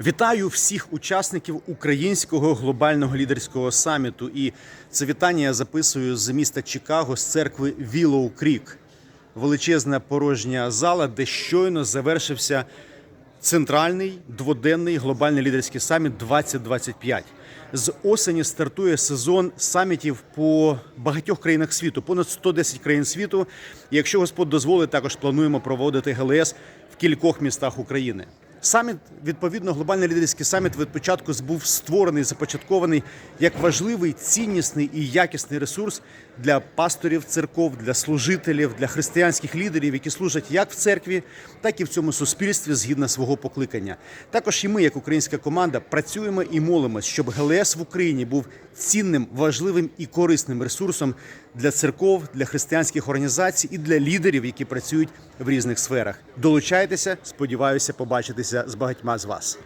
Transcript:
Вітаю всіх учасників українського глобального лідерського саміту. І це вітання я записую з міста Чикаго з церкви Вілоу Крік. Величезна порожня зала, де щойно завершився центральний дводенний глобальний лідерський саміт 2025. З осені стартує сезон самітів по багатьох країнах світу, понад 110 країн світу. І якщо Господь дозволить, також плануємо проводити ГЛС в кількох містах України. Саміт, відповідно, глобальний лідерський саміт від початку був створений, започаткований як важливий, ціннісний і якісний ресурс для пасторів церков, для служителів, для християнських лідерів, які служать як в церкві, так і в цьому суспільстві згідно свого покликання. Також і ми, як українська команда, працюємо і молимось, щоб ГЛС в Україні був цінним, важливим і корисним ресурсом для церков, для християнських організацій і для лідерів, які працюють в різних сферах. Долучайтеся, сподіваюся, побачитися з багатьма з вас.